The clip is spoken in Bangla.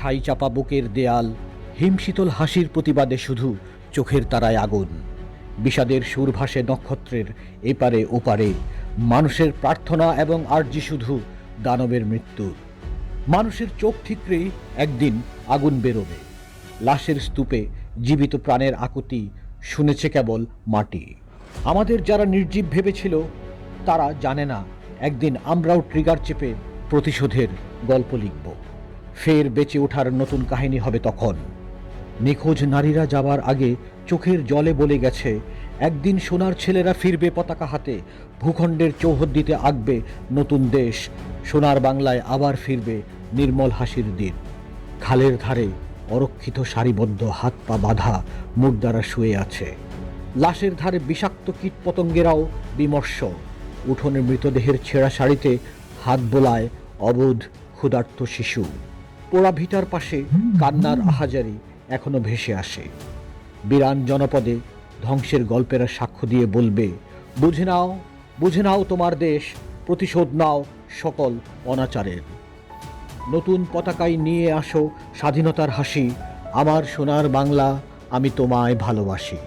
ছাই চাপা বুকের দেয়াল, হিমশীতল হাসির প্রতিবাদে শুধু চোখের তারায় আগুন। বিষাদের সুর ভাসে নক্ষত্রের এপারে ওপারে মানুষের প্রার্থনা এবং আর্জি শুধু দানবের মৃত্যু। মানুষের চোখ ঠিকরেই একদিন আগুন বেরোবে। লাশের স্তূপে জীবিত প্রাণের আকুতি শুনেছে কেবল মাটি। আমাদের যারা নির্জীব ভেবেছিল, তারা জানে না, একদিন আমরাও ট্রিগার চেপে প্রতিশোধের গল্প লিখব। ফের বেঁচে ওঠার নতুন কাহিনী হবে তখন। নিখোঁজ নারীরা যাবার আগে চোখের জলে বলে গেছে, একদিন সোনার ছেলেরা ফিরবে পতাকা হাতে, ভূখণ্ডের চৌহদ্দিতে আঁকবে নতুন দেশ, সোনার বাংলায় আবার ফিরবে নির্মল হাসির দিন। খালের ধারে অরক্ষিত সারিবদ্ধ হাত পা বাঁধা মুর্দারা শুয়ে আছে। লাশের ধারে বিষাক্ত কীট পতঙ্গেরাও বিমর্ষ। উঠোনে মৃতদেহের ছেঁড়া শাড়িতে হাত বোলায় অবোধ ক্ষুধার্ত শিশু। পোড়া ভিটার পাশে কান্নার আহাজারি এখনও ভেসে আসে। বিরান জনপদে ধ্বংসের গল্পেরা সাক্ষ্য দিয়ে বলবে, বুঝে নাও বুঝে নাও তোমার দেশ, প্রতিশোধ নাও সকল অনাচারের। নতুন পতাকায় নিয়ে আসো স্বাধীনতার হাসি, আমার সোনার বাংলা আমি তোমায় ভালোবাসি।